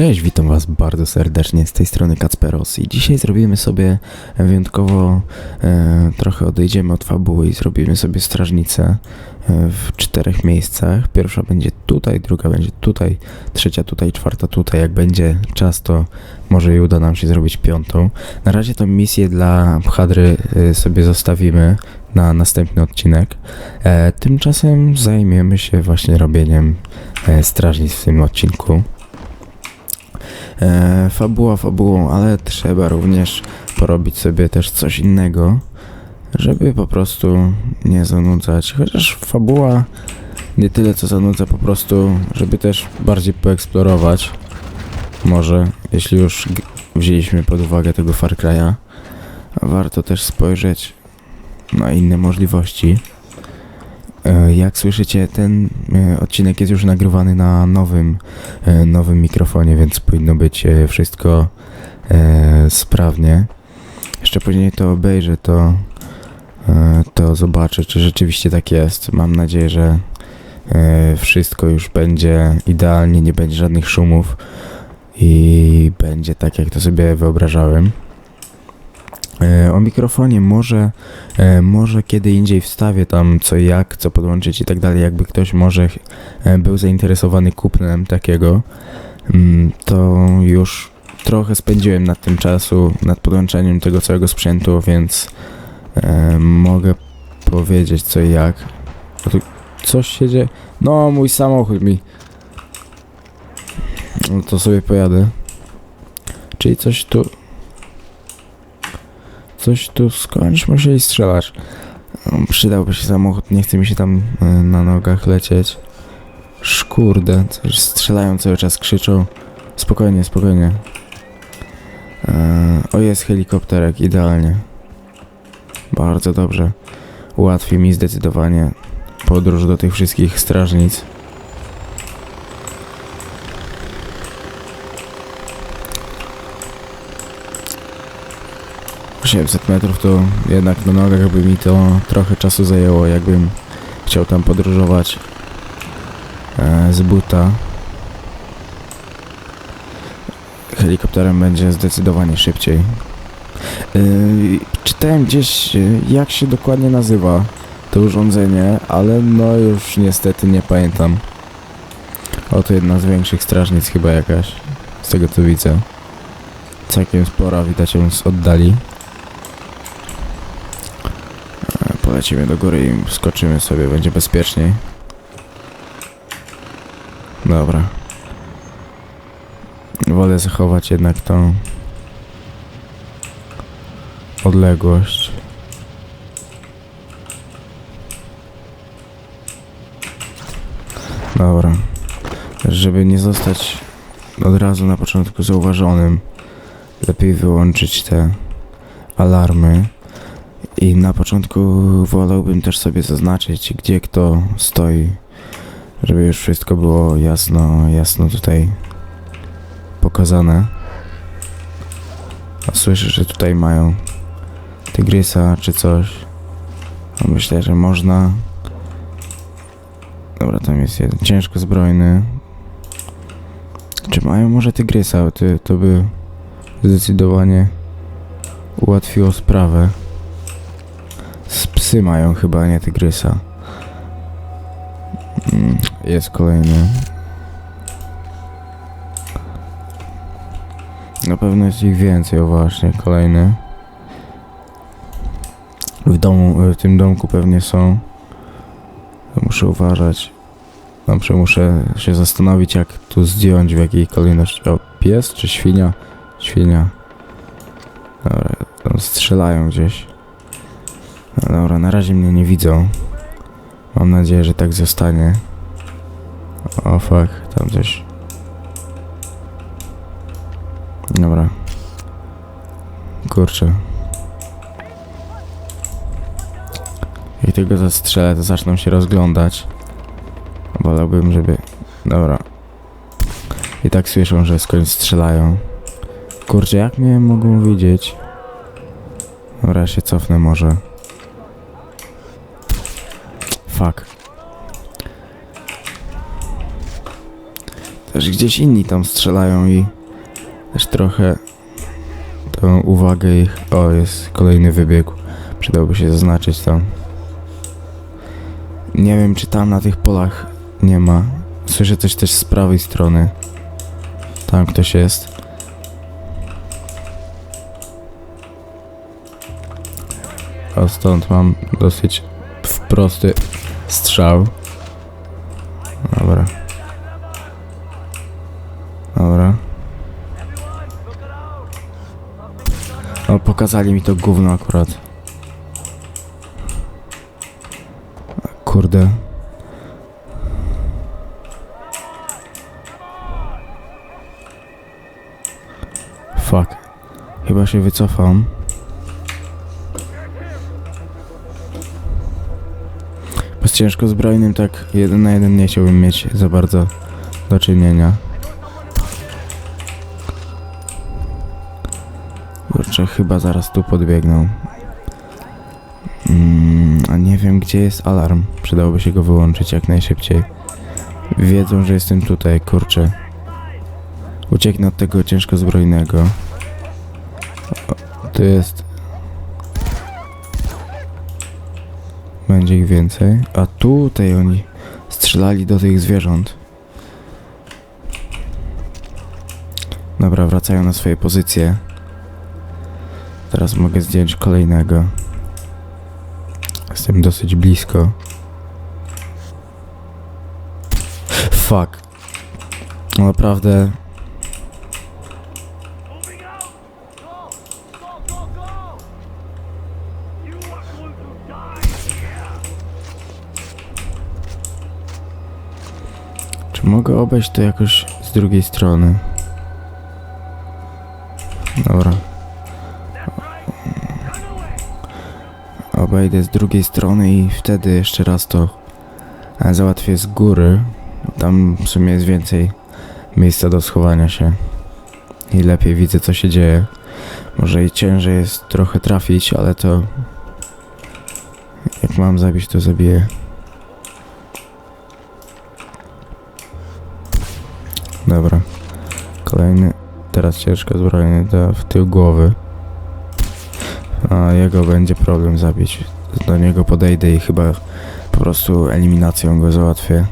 Cześć, witam Was bardzo serdecznie z tej strony Kacperos i dzisiaj zrobimy sobie wyjątkowo e, trochę odejdziemy od fabuły i zrobimy sobie strażnicę e, w czterech miejscach. Pierwsza będzie tutaj, druga będzie tutaj, trzecia tutaj, czwarta tutaj. Jak będzie czas, to może i uda nam się zrobić piątą. Na razie tą misję dla Hadry e, sobie zostawimy na następny odcinek. E, tymczasem zajmiemy się właśnie robieniem e, strażnic w tym odcinku. E, fabuła fabułą, ale trzeba również porobić sobie też coś innego, żeby po prostu nie zanudzać. Chociaż fabuła nie tyle co zanudza, po prostu, żeby też bardziej poeksplorować. Może, jeśli już wzięliśmy pod uwagę tego Far Cry'a, warto też spojrzeć na inne możliwości. E, Jak słyszycie, ten e, odcinek jest już nagrywany na nowym, e, nowym mikrofonie, więc powinno być wszystko sprawnie. Jeszcze później to obejrzę, to, to zobaczę, czy rzeczywiście tak jest. Mam nadzieję, że wszystko już będzie idealnie, nie będzie żadnych szumów i będzie tak, jak to sobie wyobrażałem. E, O mikrofonie może, e, może kiedy indziej wstawię tam co jak, co podłączyć i tak dalej, jakby ktoś może e, był zainteresowany kupnem takiego, mm, to już trochę spędziłem nad tym czasu, nad podłączeniem tego całego sprzętu, więc mogę powiedzieć co jak. Coś się dzieje? No, mój samochód mi... No to sobie pojadę. Czyli coś tu... Coś tu skądś musieli strzelać. No, Przydałby się samochód, nie chce mi się tam e, na nogach lecieć. Szkurde, coś strzelają cały czas, krzyczą. Spokojnie, spokojnie. E, o, jest helikopterek, idealnie. Bardzo dobrze. Ułatwi mi zdecydowanie podróż do tych wszystkich strażnic. Osiemset metrów to jednak na nogach by mi to trochę czasu zajęło, jakbym chciał tam podróżować e, z buta. Helikopterem będzie zdecydowanie szybciej. Yy, czytałem gdzieś, yy, jak się dokładnie nazywa to urządzenie, ale no już niestety nie pamiętam. Oto jedna z większych strażnic chyba jakaś, z tego co widzę. Całkiem spora, widać ją z oddali. E, Polecimy do góry i skoczymy sobie, będzie bezpieczniej. Dobra. Wolę zachować jednak tą odległość. Dobra. Żeby nie zostać od razu na początku zauważonym, lepiej wyłączyć te alarmy. I na początku wolałbym też sobie zaznaczyć, gdzie kto stoi, żeby już wszystko było jasno, jasno tutaj pokazane. A słyszę, że tutaj mają tygrysa czy coś. No myślę, że można. Dobra, tam jest jeden ciężko zbrojny. Czy mają może tygrysa? To, to by zdecydowanie ułatwiło sprawę. Psy mają chyba, nie tygrysa. Mm, Jest kolejny. Na pewno jest ich więcej, o właśnie, kolejny. W domu, w tym domku pewnie są. Muszę uważać. Dobrze, muszę się zastanowić, jak tu zdjąć, w jakiej kolejności. O, pies czy świnia? Świnia. Dobra, tam strzelają gdzieś. Dobra, na razie mnie nie widzą. Mam nadzieję, że tak zostanie. O fuck, tam coś Dobra. Kurczę. Jak tego zastrzelę, to zaczną się rozglądać. Wolałbym, żeby... Dobra. I tak słyszą, że skądś strzelają. Kurczę, jak mnie mogą widzieć? Dobra, się cofnę może. Fuck. Też gdzieś inni tam strzelają i też trochę tą uwagę ich... O, jest kolejny wybieg. Przydałoby się zaznaczyć tam. Nie wiem, czy tam na tych polach nie ma. Słyszę coś też z prawej strony. Tam ktoś jest. A stąd mam dosyć prosty strzał. Dobra. Dobra. No, pokazali mi to gówno akurat. Kurde. Fuck. Chyba się wycofam. Ciężko zbrojnym tak jeden na jeden nie chciałbym mieć za bardzo do czynienia. Kurczę, chyba zaraz tu podbiegną. Mm, a nie wiem, gdzie jest alarm. Przydałoby się go wyłączyć jak najszybciej. Wiedzą, że jestem tutaj, kurczę. Ucieknę od tego ciężko zbrojnego. Tu jest. Będzie ich więcej. A tutaj oni strzelali do tych zwierząt. Dobra, wracają na swoje pozycje. Teraz mogę zdjąć kolejnego. Jestem dosyć blisko. Fuck. No Naprawdę. Czy mogę obejść to jakoś z drugiej strony? Dobra. Obejdę z drugiej strony i wtedy jeszcze raz to e, załatwię z góry. Tam w sumie jest więcej miejsca do schowania się. I lepiej widzę co się dzieje. Może i ciężej jest trochę trafić, ale to... Jak mam zabić, to zabiję. Teraz ciężko zbrojny do, w tył głowy. A jego będzie problem zabić. Do niego podejdę i chyba po prostu eliminacją go załatwię.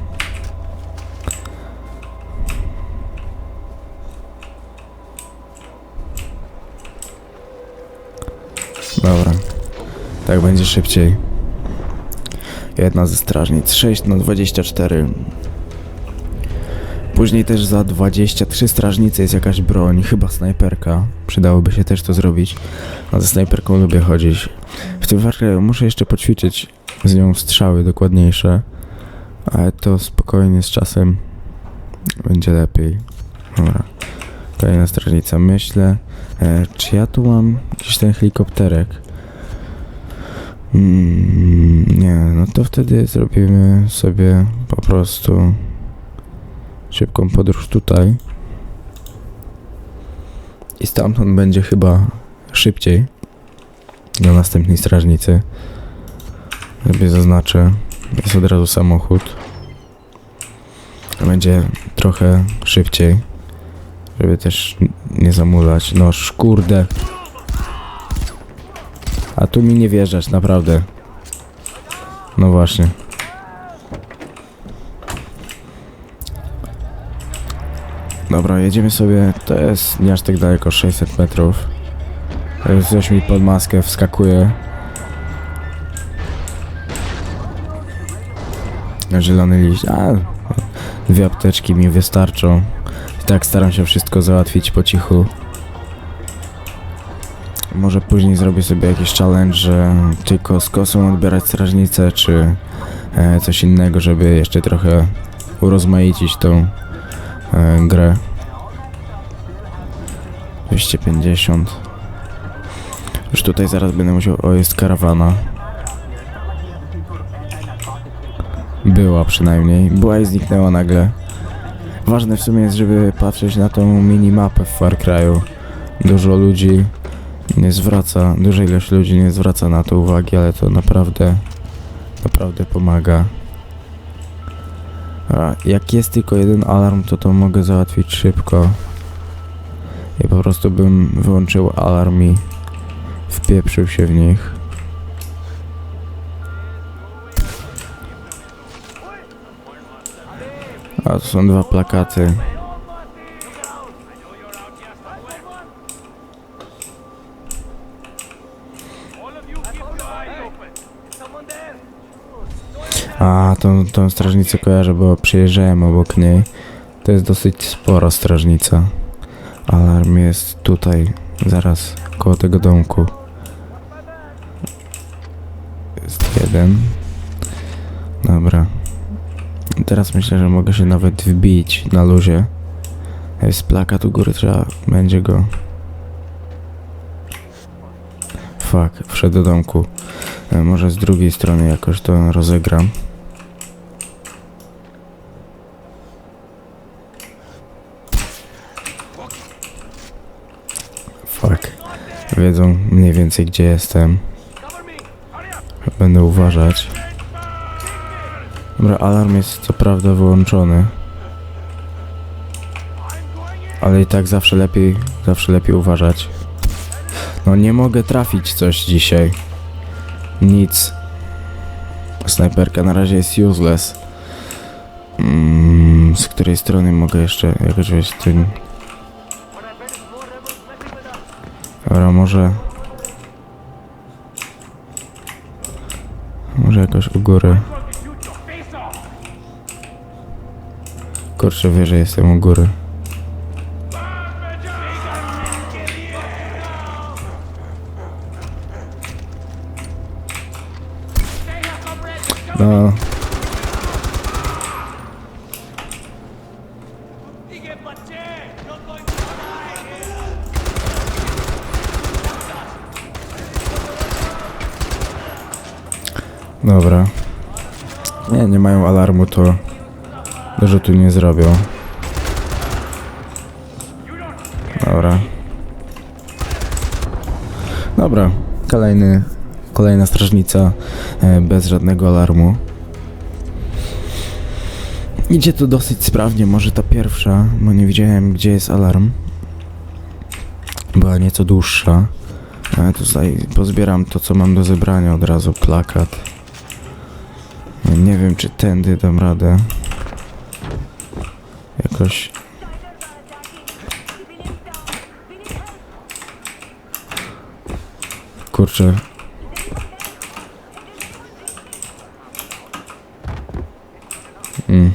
Dobra. Tak będzie szybciej. Jedna ze strażnic. 6 na 24. Później też za 23 strażnice jest jakaś broń, chyba snajperka. Przydałoby się też to zrobić. A ze snajperką lubię chodzić. W tym wypadku muszę jeszcze poćwiczyć z nią strzały dokładniejsze. Ale to spokojnie z czasem będzie lepiej. Dobra. Kolejna strażnica. Myślę, e, czy ja tu mam jakiś ten helikopterek? Mm, nie, no to wtedy zrobimy sobie po prostu szybką podróż tutaj. I stamtąd będzie chyba szybciej do następnej strażnicy. Sobie zaznaczę. Jest od razu samochód. Będzie trochę szybciej. Żeby też nie zamulać. No kurde. A tu mi nie wjeżdżać, naprawdę. No właśnie. Dobra, jedziemy sobie. To jest nie aż tak daleko, 600 metrów. Jak Coś mi pod maskę wskakuje. Zielony liść. A, dwie apteczki mi wystarczą. I tak staram się wszystko załatwić po cichu. Może później zrobię sobie jakiś challenge, że tylko z kosą odbierać strażnicę, czy e, coś innego, żeby jeszcze trochę urozmaicić tą grę. 250. Już tutaj zaraz będę musiał... O, jest karawana. Była przynajmniej. Była i zniknęła nagle. Ważne w sumie jest, żeby patrzeć na tą minimapę w Far Cry'u. Dużo ludzi nie zwraca, duża ilość ludzi nie zwraca na to uwagi, ale to naprawdę, naprawdę pomaga. Jak jest tylko jeden alarm, to to mogę załatwić szybko. I po prostu bym wyłączył alarm i wpieprzył się w nich. A to są dwa plakaty. A, tą, tą strażnicę kojarzę, bo przyjeżdżałem obok niej. To jest dosyć spora strażnica. Alarm jest tutaj, zaraz koło tego domku. Jest jeden. Dobra. Teraz myślę, że mogę się nawet wbić na luzie. Jest plakat u góry, trzeba będzie go... Fuck, wszedł do domku. E, Może z drugiej strony jakoś to rozegram. Fuck. Wiedzą mniej więcej gdzie jestem. Będę uważać. Dobra, alarm jest co prawda wyłączony. Ale i tak zawsze lepiej, zawsze lepiej uważać. No nie mogę trafić coś dzisiaj. Nic. Snajperka na razie jest useless. Mm, z której strony mogę jeszcze jakoś wejść tym... Dobra, może... Może jakoś u góry. Kurczę, wie, że jestem u góry. No, dobra. Nie, nie mają alarmu, to dużo tu nie zrobią. Dobra. Dobra, kolejny, kolejna strażnica e, bez żadnego alarmu. Idzie to dosyć sprawnie, może ta pierwsza, bo nie widziałem gdzie jest alarm. Była nieco dłuższa. Ale tutaj pozbieram to co mam do zebrania od razu, plakat. Nie wiem czy tędy dam radę. Jakoś... Kurczę. Mm.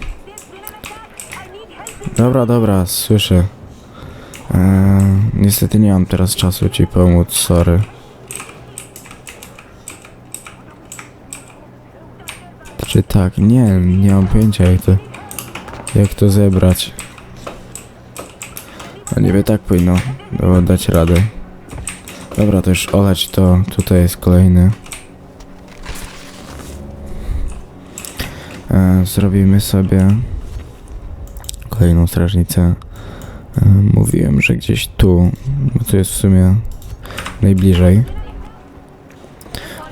Dobra, dobra, słyszę. Eee, niestety nie mam teraz czasu ci pomóc, sorry. Czy tak? Nie, nie mam pojęcia jak to, jak to zebrać. A niby tak powinno dać radę. Dobra, to już olać to. Tutaj jest kolejny. E, zrobimy sobie kolejną strażnicę. E, mówiłem, że gdzieś tu, bo to jest w sumie najbliżej.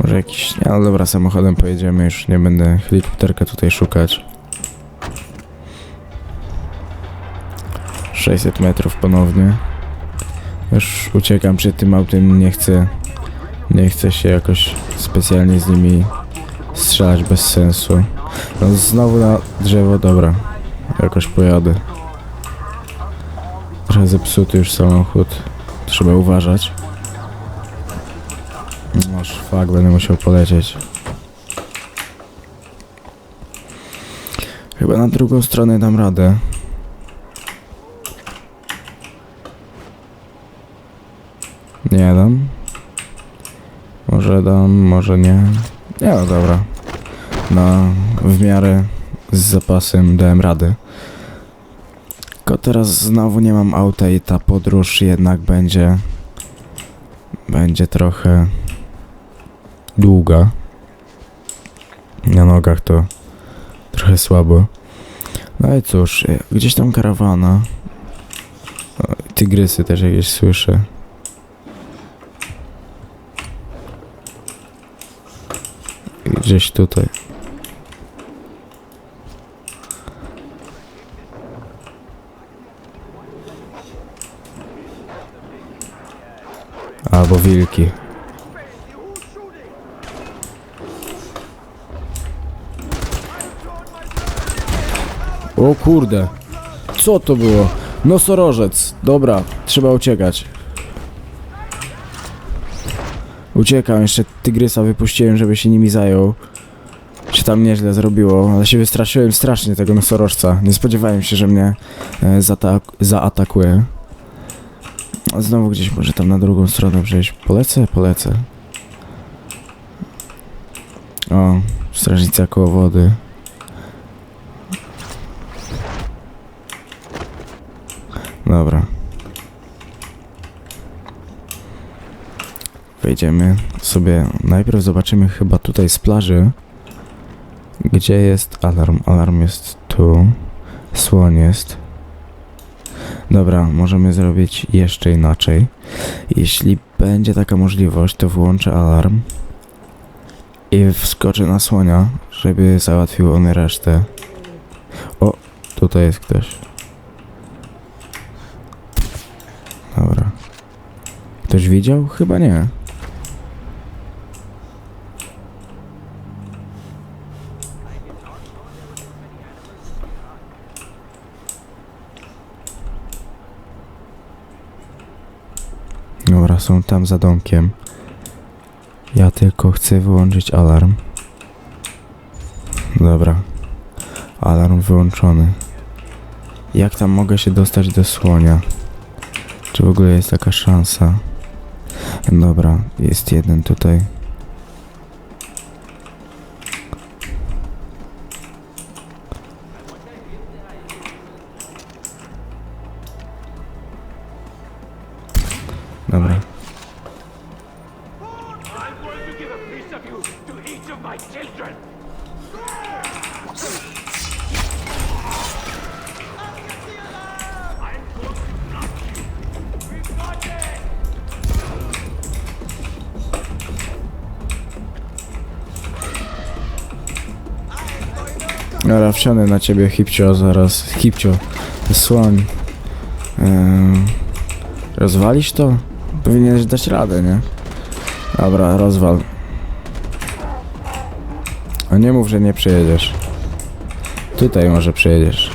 Może jakiś... Nie, no dobra, samochodem pojedziemy, już nie będę helikopterkę tutaj szukać. 600 metrów ponownie. Już uciekam przed tym autem, nie chcę... Nie chcę się jakoś specjalnie z nimi strzelać bez sensu. No znowu na drzewo, dobra. Jakoś pojadę. Trochę zepsuty już samochód. Trzeba uważać. No szwak, będę musiał polecieć. Chyba na drugą stronę dam radę. Nie dam. Może dam, może nie. Nie, no dobra. No, w miarę z zapasem dałem radę. Tylko teraz znowu nie mam auta i ta podróż jednak będzie... Będzie trochę... Długa. Na nogach to trochę słabo. No i cóż, e, gdzieś tam karawana. O, tygrysy też jakieś słyszę. Gdzieś tutaj. Albo wilki. O kurde. Co to było? Nosorożec. Dobra, trzeba uciekać. Uciekam, jeszcze tygrysa wypuściłem, żeby się nimi zajął. Się tam nieźle zrobiło, ale się wystraszyłem strasznie tego nosorożca. Nie spodziewałem się, że mnie e, zaata- zaatakuje. Znowu gdzieś może tam na drugą stronę przejść. Polecę? Polecę. O, strażnica koło wody. Dobra. Wejdziemy sobie. Najpierw zobaczymy chyba tutaj z plaży. Gdzie jest alarm? Alarm jest tu. Słoń jest. Dobra, możemy zrobić jeszcze inaczej. Jeśli będzie taka możliwość, to włączę alarm i wskoczę na słonia, żeby załatwił on resztę. O, tutaj jest ktoś. Dobra. Ktoś widział? Chyba nie. Dobra, są tam za domkiem. Ja tylko chcę wyłączyć alarm. Dobra. Alarm wyłączony. Jak tam mogę się dostać do słonia? Czy w ogóle jest taka szansa? Dobra, jest jeden tutaj. Dobra, wsiądę na ciebie, Hipcio, zaraz. Hipcio, słoń. Ehm, rozwalisz to? Powinieneś dać radę, nie? Dobra, rozwal. A nie mów, że nie przyjedziesz. Tutaj może przyjedziesz.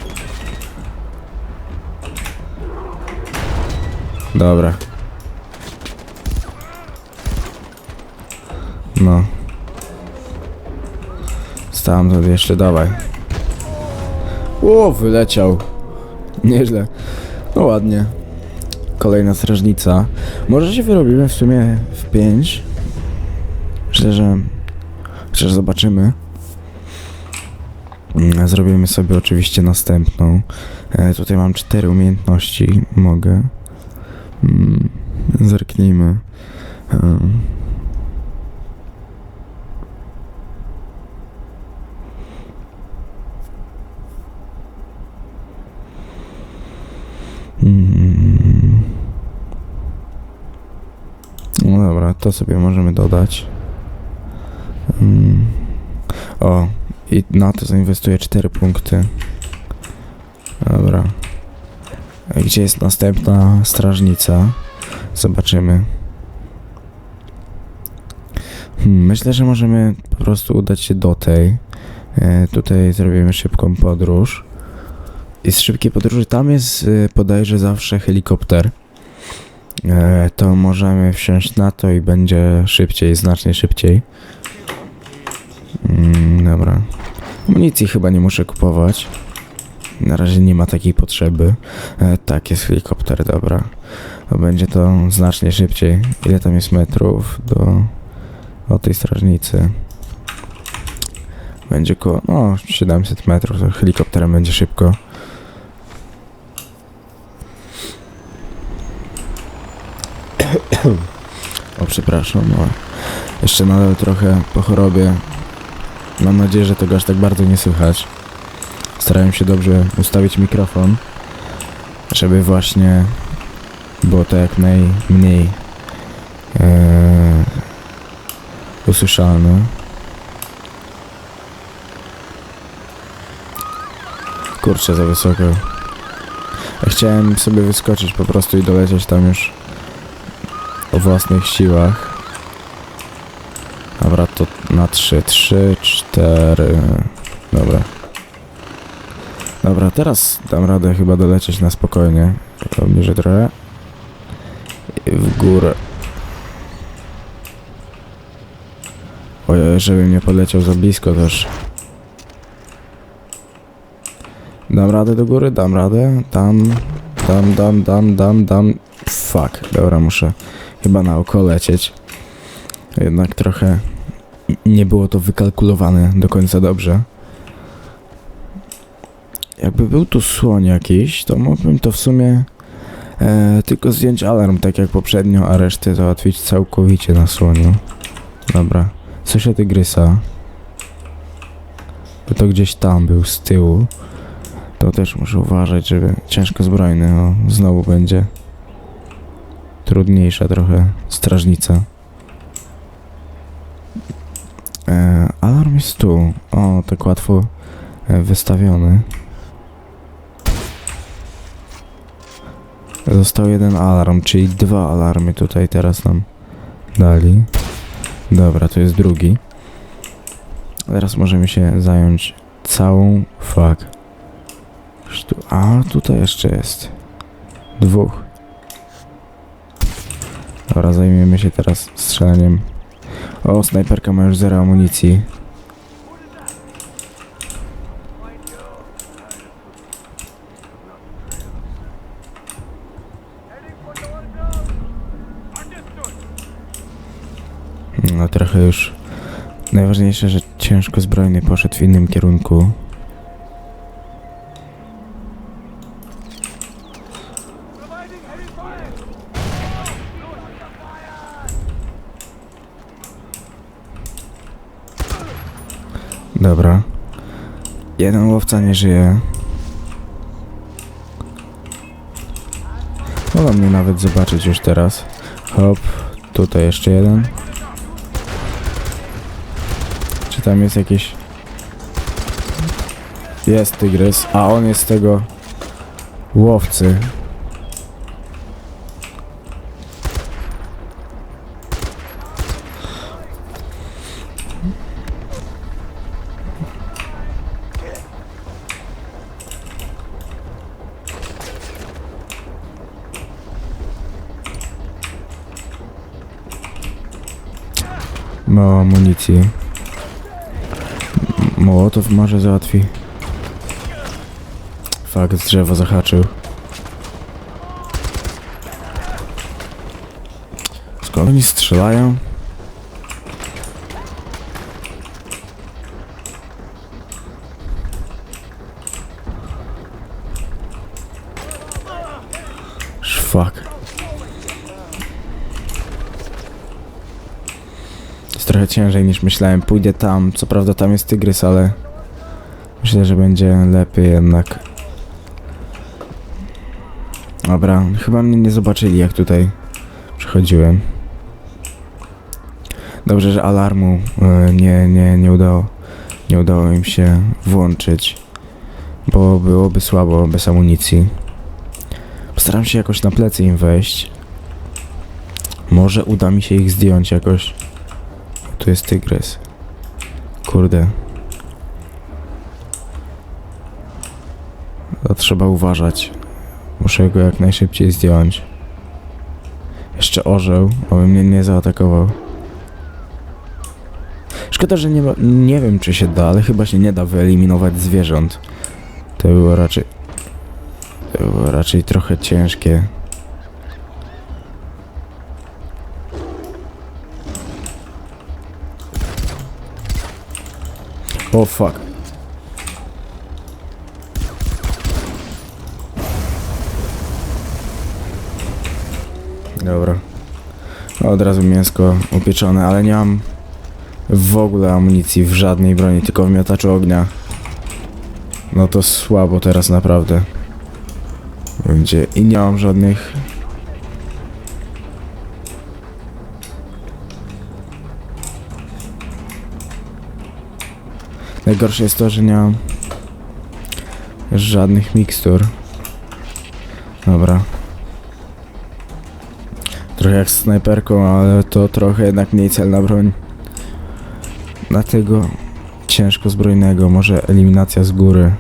Dobra. No. Stamtąd jeszcze dawaj. O, wyleciał. Nieźle. No ładnie. Kolejna strażnica. Może się wyrobimy w sumie w 5. Myślę, że... Że zobaczymy. Mm, Zrobimy sobie oczywiście następną. E, tutaj mam cztery umiejętności. Mogę. Mm, zerknijmy. E, Mm. No dobra, to sobie możemy dodać. Mm. O, i na to zainwestuję 4 punkty. Dobra. Gdzie jest następna strażnica? Zobaczymy. Hmm, myślę, że możemy po prostu udać się do tej. E, tutaj zrobimy szybką podróż. I z szybkiej podróży tam jest y, bodajże zawsze helikopter. E, to możemy wsiąść na to i będzie szybciej, znacznie szybciej. Mm, dobra. Amunicji chyba nie muszę kupować. Na razie nie ma takiej potrzeby. E, tak, jest helikopter, dobra. Będzie to znacznie szybciej. Ile tam jest metrów do, do tej strażnicy? Będzie koło, no, 700 metrów, to helikopterem będzie szybko. O, przepraszam, o. Jeszcze nadal trochę po chorobie. Mam nadzieję, że tego aż tak bardzo nie słychać. Starałem się dobrze ustawić mikrofon, żeby właśnie było to jak najmniej e, usłyszalne. Kurczę, za wysoko. Ja chciałem sobie wyskoczyć po prostu i dolecieć tam już o własnych siłach. Dobra, to na 3, 3, 4. Dobra. Dobra, teraz dam radę chyba dolecieć na spokojnie. Obniżę trochę. I w górę. Ojej, żebym nie podleciał za blisko też. Dam radę do góry, dam radę. Dam, dam, dam, dam, dam, dam. Fuck, dobra, muszę chyba na oko lecieć. Jednak trochę nie było to wykalkulowane do końca dobrze. Jakby był tu słoń jakiś, to mógłbym to w sumie e, tylko zdjąć alarm, tak jak poprzednio, a resztę załatwić całkowicie na słoniu. Dobra, słyszę tygrysa. Bo to gdzieś tam był z tyłu. To też muszę uważać, żeby ciężko zbrojny, o, znowu będzie trudniejsza trochę strażnica. E, alarm jest tu. O, tak łatwo e, wystawiony. Został jeden alarm, czyli dwa alarmy tutaj teraz nam dali. Dobra, to jest drugi. Teraz możemy się zająć całą... Tu, a, tutaj jeszcze jest. Dwóch. Dobra, zajmiemy się teraz strzelaniem. O, snajperka ma już zero amunicji. No trochę już. Najważniejsze, że ciężko zbrojny poszedł w innym kierunku. Jeden łowca nie żyje. Wolę mnie nawet zobaczyć już teraz. Hop, tutaj jeszcze jeden. Czy tam jest jakieś... Jest tygrys, a on jest tego łowcy. Może załatwi. Fakt, z drzewa zahaczył. Skąd oni strzelają? Szwak. Jest trochę ciężej niż myślałem. Pójdę tam. Co prawda tam jest tygrys, ale myślę, że będzie lepiej jednak. Dobra, chyba mnie nie zobaczyli jak tutaj przychodziłem. Dobrze, że alarmu e, nie, nie, nie udało, nie udało im się włączyć, bo byłoby słabo bez amunicji. Postaram się jakoś na plecy im wejść. Może uda mi się ich zdjąć jakoś. Tu jest tygrys. Kurde. To trzeba uważać. Muszę go jak najszybciej zdjąć. Jeszcze orzeł, aby mnie nie zaatakował. Szkoda, że nie ma... Nie wiem, czy się da, ale chyba się nie da wyeliminować zwierząt. To było raczej... To było raczej trochę ciężkie. O oh, fuck. Dobra. Od razu mięsko upieczone, ale nie mam w ogóle amunicji w żadnej broni, tylko w miotaczu ognia. No to słabo teraz naprawdę. Będzie i nie mam żadnych. Najgorsze jest to, że nie mam żadnych mikstur. Dobra. Trochę jak snajperką, ale to trochę jednak mniej celna broń. Dlatego ciężko zbrojnego, może eliminacja z góry.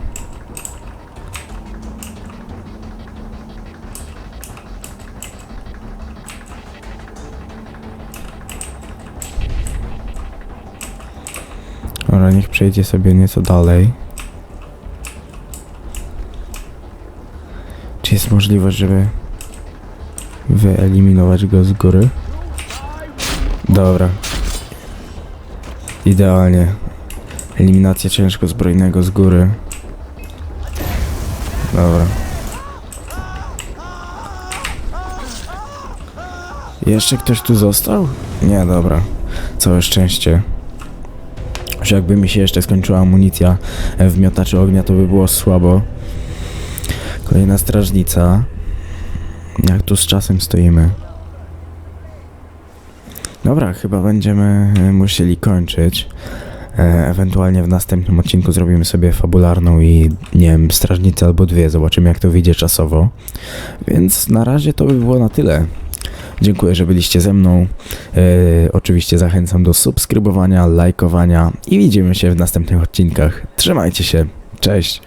Dobra, niech przejdzie sobie nieco dalej. Czy jest możliwość, żeby wyeliminować go z góry? Dobra. Idealnie. Eliminacja ciężko zbrojnego z góry. Dobra. Jeszcze ktoś tu został? Nie, dobra. Całe szczęście. Że jakby mi się jeszcze skończyła amunicja w miotaczu ognia, to by było słabo. Kolejna strażnica. Jak tu z czasem stoimy? Dobra, chyba będziemy e, musieli kończyć. E, ewentualnie w następnym odcinku zrobimy sobie fabularną i nie wiem, strażnicę albo dwie. Zobaczymy jak to wyjdzie czasowo. Więc na razie to by było na tyle. Dziękuję, że byliście ze mną. E, oczywiście zachęcam do subskrybowania, lajkowania i widzimy się w następnych odcinkach. Trzymajcie się. Cześć.